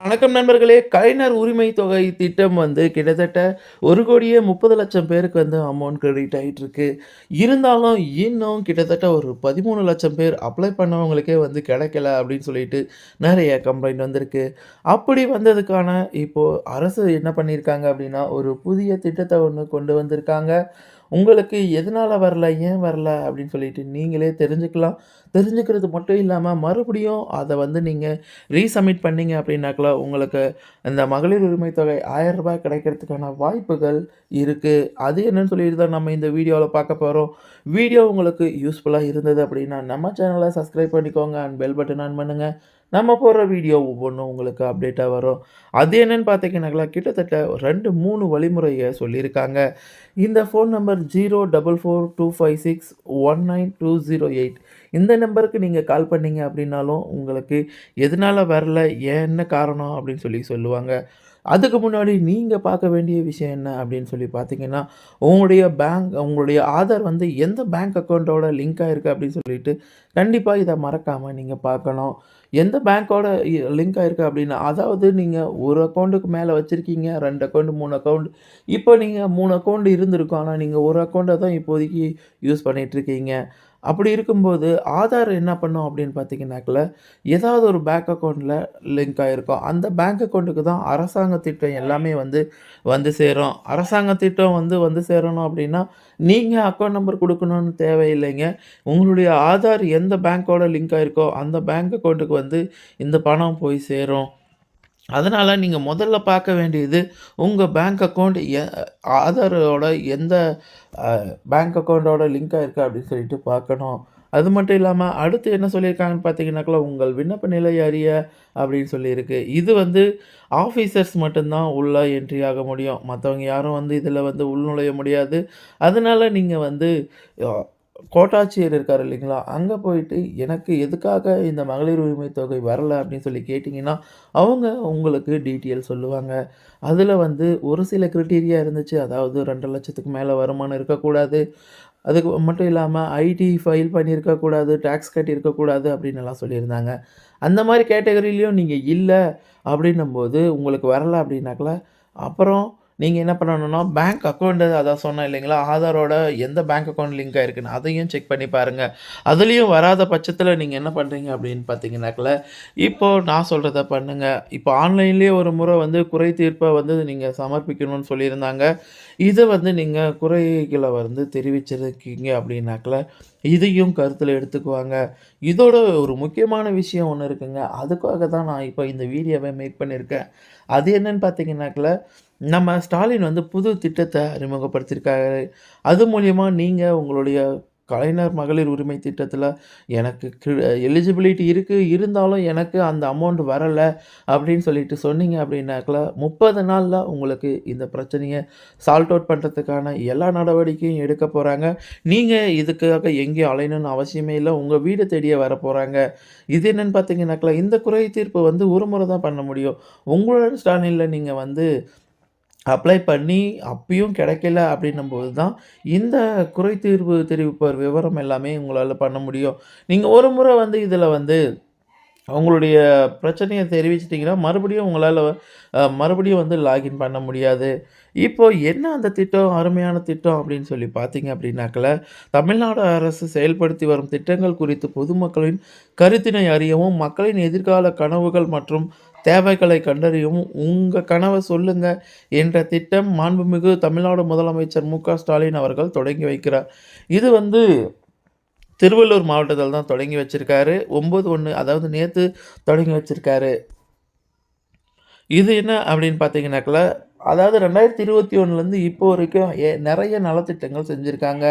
வணக்கம் நண்பர்களே! கலைஞர் உரிமை தொகை திட்டம் வந்து கிட்டத்தட்ட 1,30,00,000 பேருக்கு வந்து அமௌண்ட் கிரெடிட் ஆயிட்டிருக்கு. இருந்தாலும் இன்னும் கிட்டத்தட்ட ஒரு பதிமூணு லட்சம் பேர் அப்ளை பண்ணவங்களுக்கே வந்து கிடைக்கல அப்படின்னு சொல்லிட்டு நிறைய கம்ப்ளைண்ட் வந்திருக்கு. அப்படி வந்ததுக்கான இப்போ அரசு என்ன பண்ணியிருக்காங்க அப்படின்னா, ஒரு புதிய திட்டத்தை ஒன்று கொண்டு வந்திருக்காங்க. உங்களுக்கு எதனால் வரல, ஏன் வரல அப்படின்னு சொல்லிட்டு நீங்களே தெரிஞ்சுக்கலாம். தெரிஞ்சுக்கிறது மட்டும் இல்லாமல் மறுபடியும் அதை வந்து நீங்கள் ரீசப்மிட் பண்ணிங்க அப்படின்னாக்கா, உங்களுக்கு இந்த மகளிர் உரிமை தொகை ரூ. 1000 கிடைக்கிறதுக்கான வாய்ப்புகள் இருக்குது அது என்னன்னு சொல்லிட்டு தான் நம்ம இந்த வீடியோவில் பார்க்க போகிறோம் வீடியோ உங்களுக்கு யூஸ்ஃபுல்லாக இருந்தது அப்படின்னா, நம்ம சேனலை சப்ஸ்கிரைப் பண்ணிக்கோங்க அண்ட் பெல் பட்டன் ஆன் பண்ணுங்க. நம்ம போடுற வீடியோ ஒவ்வொன்றும் உங்களுக்கு அப்டேட்டாக வரும். அது என்னென்னு பார்த்தீங்கன்னாக்கா, கிட்டத்தட்ட ரெண்டு மூணு வழிமுறையை சொல்லியிருக்காங்க. இந்த ஃபோன் நம்பர் 0442561928 இந்த நம்பருக்கு நீங்கள் கால் பண்ணீங்க அப்படின்னாலும், உங்களுக்கு எதனால வரல, என்ன காரணம் அப்படின்னு சொல்லி சொல்லுவாங்க. அதுக்கு முன்னாடி நீங்கள் பார்க்க வேண்டிய விஷயம் என்ன அப்படின்னு சொல்லி பார்த்தீங்கன்னா, உங்களுடைய பேங்க் உங்களுடைய ஆதார் வந்து எந்த பேங்க் அக்கௌண்ட்டோட லிங்க் ஆகிருக்கு அப்படின்னு சொல்லிட்டு கண்டிப்பாக இதை மறக்காமல் நீங்கள் பார்க்கணும். எந்த பேங்க்கோட லிங்க் ஆகிருக்கு அப்படின்னா, அதாவது நீங்கள் ஒரு அக்கௌண்ட்டுக்கு மேலே வச்சுருக்கீங்க ரெண்டு அக்கௌண்ட் மூணு அக்கௌண்ட் இப்போ நீங்கள் மூணு அக்கௌண்ட் இருந்திருக்கும். ஆனால் நீங்கள் ஒரு அக்கௌண்ட்டை தான் இப்போதைக்கு யூஸ் பண்ணிகிட்ருக்கீங்க அப்படி இருக்கும்போது ஆதார் என்ன பண்ணும் அப்படின்னு பார்த்தீங்கன்னாக்கில் ஏதாவது ஒரு பேங்க் அக்கௌண்ட்டில் லிங்க் ஆகிருக்கும் அந்த பேங்க் அக்கௌண்ட்டுக்கு தான் அரசாங்க திட்டம் எல்லாமே வந்து வந்து சேரும். அரசாங்க திட்டம் வந்து வந்து சேரணும் அப்படின்னா, நீங்கள் அக்கௌண்ட் நம்பர் கொடுக்கணும்னு தேவையில்லைங்க. உங்களுடைய ஆதார் எந்த பேங்க்கோட லிங்க் ஆகிருக்கோ அந்த பேங்க் அக்கௌண்ட்டுக்கு வந்து இந்த பணம் போய் சேரும். அதனால் நீங்கள் முதல்ல பார்க்க வேண்டியது, உங்கள் பேங்க் அக்கௌண்ட் எ ஆதாரோட எந்த பேங்க் அக்கௌண்ட்டோட லிங்க் இருக்குது அப்படின்னு சொல்லிட்டு பார்க்கணும். அது மட்டும் இல்லாமல் அடுத்து என்ன சொல்லியிருக்காங்கன்னு பார்த்தீங்கன்னாக்கா, உங்கள் விண்ணப்ப நிலை அறிய அப்படின்னு சொல்லியிருக்கு. இது வந்து ஆஃபீஸர்ஸ் மட்டும்தான் உள்ளே உள்ள என்ட்ரி ஆக முடியும். மற்றவங்க யாரும் வந்து இதில் வந்து உள்நுழைய முடியாது. அதனால் நீங்கள் வந்து கோட்டாட்சியர் இருக்கார் இல்லைங்களா? அங்கே போயிட்டு எனக்கு எதுக்காக இந்த மகளிர் உரிமை தொகை வரலை அப்படின்னு சொல்லி கேட்டிங்கன்னா அவங்க உங்களுக்கு டீட்டெயில் சொல்லுவாங்க. அதில் வந்து ஒரு சில க்ரிட்டீரியா இருந்துச்சு. அதாவது ரெண்டரை லட்சத்துக்கு மேலே வருமானம் இருக்கக்கூடாது. அதுக்கு மட்டும் இல்லாமல் ஐடி ஃபைல் பண்ணியிருக்கக்கூடாது, டேக்ஸ் கட்டியிருக்கக்கூடாது அப்படின்னுலாம் சொல்லியிருந்தாங்க. அந்த மாரி நீங்கள் இல்லை அப்படின்னும் அப்படின்னும்போது, உங்களுக்கு வரலை அப்படின்னாக்கா, அப்புறம் நீங்கள் என்ன பண்ணணும்னா, பேங்க் அக்கௌண்ட் அதான் சொன்னேன் இல்லைங்களா? ஆதாரோட எந்த பேங்க் அக்கௌண்ட் லிங்க் ஆயிருக்குன்னு அதையும் செக் பண்ணி பாருங்கள் அதுலேயும் வராத பட்சத்தில் நீங்கள் என்ன பண்ணுறீங்க அப்படின்னு பார்த்தீங்கன்னாக்கா, இப்போ நான் சொல்கிறத பண்ணுங்கள் இப்போ ஆன்லைன்லேயே ஒரு முறை வந்து குறை தீர்ப்பை வந்து நீங்கள் சமர்ப்பிக்கணும்னு சொல்லியிருந்தாங்க. இதை வந்து நீங்கள் குறைகளை வந்து தெரிவிச்சிருக்கீங்க அப்படின்னாக்கில் இதையும் கருத்தில் எடுத்துக்குவாங்க. இதோட ஒரு முக்கியமான விஷயம் ஒன்று இருக்குங்க. அதுக்காக தான் நான் இப்போ இந்த வீடியோவை மேக் பண்ணியிருக்கேன். அது என்னன்னு பார்த்தீங்கன்னாக்கில் நம்ம ஸ்டாலின் வந்து புது திட்டத்தை அறிமுகப்படுத்தியிருக்காரு. அது மூலயமா நீங்கள் உங்களுடைய கலைஞர் மகளிர் உரிமை திட்டத்தில் எனக்கு எலிஜிபிலிட்டி இருக்குது இருந்தாலும் எனக்கு அந்த அமௌண்ட் வரலை அப்படின்னு சொல்லிட்டு சொன்னீங்க அப்படின்னாக்கல முப்பது நாளில் உங்களுக்கு இந்த பிரச்சனையை சால்ட் அவுட் பண்ணுறதுக்கான எல்லா நடவடிக்கையும் எடுக்க போகிறாங்க நீங்கள் இதுக்காக எங்கேயும் அலையணும்னு அவசியமே இல்லை உங்கள் வீடு தேடியே போகிறாங்க இது என்னென்னு பார்த்தீங்கன்னாக்கா, இந்த குறை தீர்ப்பு வந்து ஒரு முறை தான் பண்ண முடியும். உங்களோட ஸ்டாலினில் நீங்கள் வந்து அப்ளை பண்ணி அப்பயும் கிடைக்கல அப்படின்னும்போது தான், இந்த குறை தீர்வு தெரிவிப்பவர் விவரம் எல்லாமே உங்களால் பண்ண முடியும். நீங்கள் ஒரு முறை வந்து இதில் வந்து உங்களுடைய பிரச்சனையை தெரிவிச்சிட்டிங்கன்னா மறுபடியும் உங்களால் மறுபடியும் வந்து லாகின் பண்ண முடியாது. இப்போது என்ன அந்த திட்டம், அருமையான திட்டம் அப்படின்னு சொல்லி பார்த்தீங்க அப்படின்னாக்கல தமிழ்நாடு அரசு செயல்படுத்தி வரும் திட்டங்கள் குறித்து பொதுமக்களின் கருத்தினை அறியவும், மக்களின் எதிர்கால கனவுகள் மற்றும் தேவைகளை கண்டறியவும், உங்கள் கனவை சொல்லுங்க" என்ற திட்டம் மாண்புமிகு தமிழ்நாடு முதலமைச்சர் மு. ஸ்டாலின் அவர்கள் தொடங்கி வைக்கிறார். இது வந்து திருவள்ளூர் மாவட்டத்தில் தான் தொடங்கி வச்சிருக்காரு. 9/1 அதாவது நேற்று தொடங்கி வச்சிருக்காரு. இது என்ன அப்படின்னு பார்த்தீங்கன்னாக்கா, அதாவது 2021லேருந்து இப்போ வரைக்கும் ஏ நிறைய நலத்திட்டங்கள் செஞ்சுருக்காங்க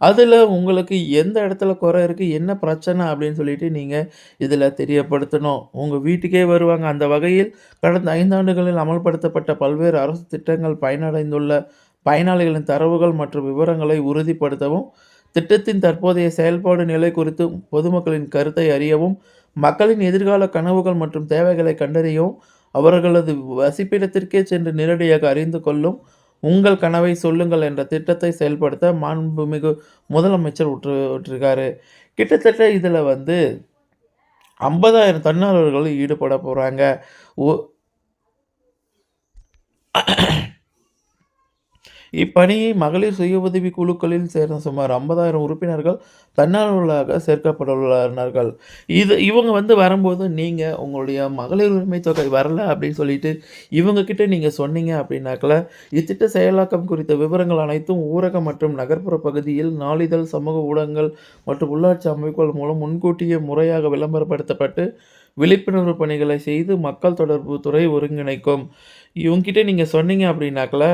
அதில் உங்களுக்கு எந்த இடத்துல குறை இருக்குது என்ன பிரச்சனை அப்படின்னு சொல்லிட்டு நீங்கள் இதில் தெரியப்படுத்தணும். உங்கள் வீட்டுக்கே வருவாங்க. அந்த வகையில் கடந்த ஐந்தாண்டுகளில் அமல்படுத்தப்பட்ட பல்வேறு அரசு திட்டங்கள் பயனடைந்துள்ள பயனாளிகளின் தரவுகள் மற்றும் விவரங்களை உறுதிப்படுத்தவும், திட்டத்தின் தற்போதைய செயல்பாடு நிலை குறித்து பொதுமக்களின் கருத்தை அறியவும், மக்களின் எதிர்கால கனவுகள் மற்றும் தேவைகளை கண்டறியவும், அவர்களது வசிப்பிடத்திற்கே சென்று நேரடியாக அறிந்து கொள்ளும் உங்கள் கனவை சொல்லுங்கள் என்ற திட்டத்தை செயல்படுத்த மாண்புமிகு முதலமைச்சர் உற்று விட்டுருக்காரு. கிட்டத்தட்ட இதில் வந்து ஐம்பதாயிரம் தன்னார்வர்கள் ஈடுபட போகிறாங்க ஓ இப்பணியை மகளிர் சுய உதவி குழுக்களில் சேர்ந்த சுமார் 50,000 உறுப்பினர்கள் தன்னார்வலர்களாக சேர்க்கப்பட்டுள்ளனர். இது இவங்க வந்து வரும்போது நீங்கள் உங்களுடைய மகளிர் உரிமை தொகை வரல அப்படின்னு சொல்லிட்டு இவங்கக்கிட்ட நீங்கள் சொன்னீங்க அப்படின்னாக்கல, இத்திட்ட செயலாக்கம் குறித்த விவரங்கள் அனைத்தும் ஊரக மற்றும் நகர்ப்புற பகுதியில் நாளிதழ், சமூக ஊடகங்கள் மற்றும் உள்ளாட்சி அமைப்புகள் மூலம் முன்கூட்டியே முறையாக விளம்பரப்படுத்தப்பட்டு, விழிப்புணர்வு பணிகளை செய்து மக்கள் தொடர்பு துறை ஒருங்கிணைக்கும். இவங்ககிட்ட நீங்கள் சொன்னீங்க அப்படின்னாக்கல,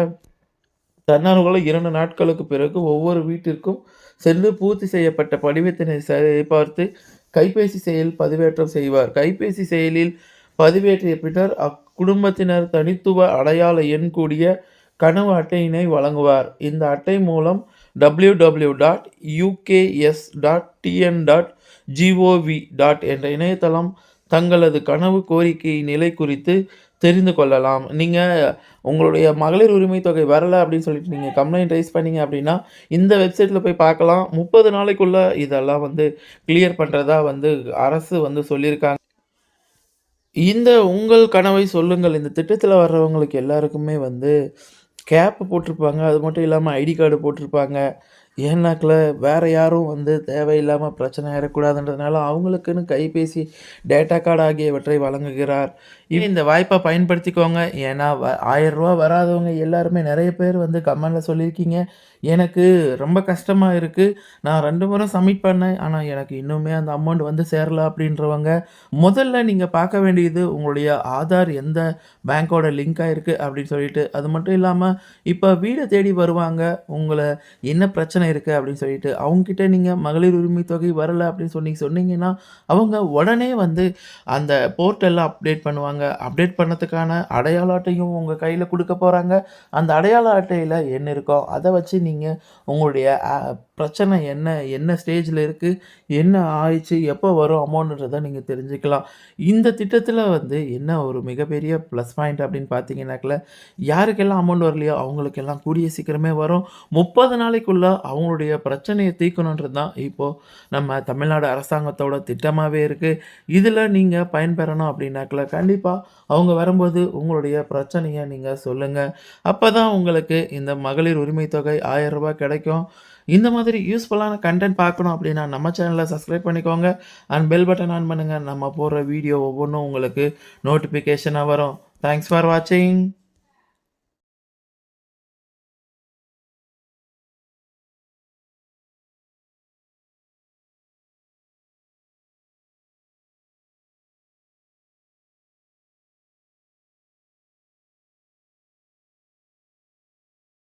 தன்னார்வல இரண்டு நாட்களுக்கு பிறகு ஒவ்வொரு வீட்டிற்கும் சென்று பூர்த்தி செய்யப்பட்ட படிவத்தினை சரிபார்த்து கைபேசி செயலில் பதிவேற்றம் செய்வார். கைபேசி செயலில் பதிவேற்றிய பின்னர் அக்குடும்பத்தினர் தனித்துவ அடையாள எண் கூடிய கனவு அட்டையினை வழங்குவார். இந்த அட்டை மூலம் W W dot UKS dot TN dot GOV dot என்ற இணையதளம் தங்களது கனவு கோரிக்கை நிலை குறித்து தெரிந்து கொள்ளலாம். நீங்கள் உங்களுடைய மகளிர் உரிமை தொகை வரலை அப்படின்னு சொல்லிட்டு நீங்கள் கம்ப்ளைண்ட் ரைஸ் பண்ணீங்க அப்படின்னா, இந்த வெப்சைட்டில் போய் பார்க்கலாம். முப்பது நாளைக்குள்ளே இதெல்லாம் வந்து கிளியர் பண்ணுறதா வந்து அரசு வந்து சொல்லியிருக்காங்க. இந்த உங்கள் கனவை சொல்லுங்கள். இந்த திட்டத்தில் வர்றவங்களுக்கு எல்லாருக்குமே வந்து கேப் போட்டிருப்பாங்க. அது மட்டும் இல்லாமல் ஐடி கார்டு போட்டிருப்பாங்க. ஏன்னாக்கில் வேறு யாரும் வந்து தேவையில்லாமல் பிரச்சனை ஆயிறக்கூடாதுன்றதுனால அவங்களுக்குன்னு கைபேசி, டேட்டா கார்டு ஆகியவற்றை வழங்குகிறார். இந்த வாய்ப்பை பயன்படுத்திக்கோங்க. ஏன்னா வ ரூ. 1000 வராதவங்க எல்லாருமே நிறைய பேர் வந்து கமெண்டில் சொல்லியிருக்கீங்க. எனக்கு ரொம்ப கஷ்டமாக இருக்குது நான் ரெண்டு முறை சப்மிட் பண்ணேன். ஆனால் எனக்கு இன்னுமே அந்த அமௌண்ட் வந்து சேரல அப்படின்றவங்க, முதல்ல நீங்கள் பார்க்க வேண்டியது உங்களுடைய ஆதார் எந்த பேங்க்கோட லிங்க் இருக்குது அப்படின்னு சொல்லிட்டு. அது மட்டும் இல்லாமல் இப்போ வீடை தேடி வருவாங்க. உங்களை என்ன பிரச்சனை இருக்கு அப்படின்னு சொல்லிட்டு. அவங்கக்கிட்ட நீங்கள் மகளிர் உரிமை தொகை வரலை அப்படின்னு சொல்லி சொன்னீங்கன்னா, அவங்க உடனே வந்து அந்த போர்ட்டலில் அப்டேட் பண்ணுவாங்க. அப்டேட் பண்ணதுக்கான அடையாள அட்டையும் உங்கள் கையில் கொடுக்க போகிறாங்க அந்த அடையாள அட்டையில் என்ன இருக்கோ அதை வச்சு நீங்கள் உங்களுடைய பிரச்சனை என்ன? என்ன ஸ்டேஜில் இருக்குது என்ன ஆயிடுச்சு? எப்போ வரும் அமௌண்ட்ன்றத நீங்கள் தெரிஞ்சுக்கலாம். இந்த திட்டத்தில் வந்து என்ன ஒரு மிகப்பெரிய ப்ளஸ் பாயிண்ட் அப்படின்னு பார்த்தீங்கன்னாக்கில் யாருக்கெல்லாம் அமௌண்ட் வரலையோ அவங்களுக்கெல்லாம் கூடிய சீக்கிரமே வரும். முப்பது நாளைக்குள்ளே அவங்களுடைய பிரச்சனையை தீர்க்கணுன்றது தான் இப்போ நம்ம தமிழ்நாடு அரசாங்கத்தோட திட்டமாகவே இருக்குது இதில் நீங்கள் பயன்பெறணும் அப்படின்னாக்கல, கண்டிப்பாக அவங்க வரும்போது உங்களுடைய பிரச்சனையை நீங்கள் சொல்லுங்கள் சொல்லுங்க. அப்பதான் உங்களுக்கு இந்த மகளிர் உரிமை தொகை ஆயிரம் ரூபாய் கிடைக்கும். இந்த மாதிரி யூஸ்ஃபுல்லான கன்டென்ட் பார்க்கணும் அப்படின்னா நம்ம சேனலை சப்ஸ்கிரைப் பண்ணிக்கோங்க. அண்ட் பெல் பட்டன் ஆன் பண்ணுங்கள் நம்ம போடுற வீடியோ ஒவ்வொன்றும் உங்களுக்கு நோட்டிஃபிகேஷனாக வரும். தேங்க்ஸ் ஃபார் வாட்சிங்.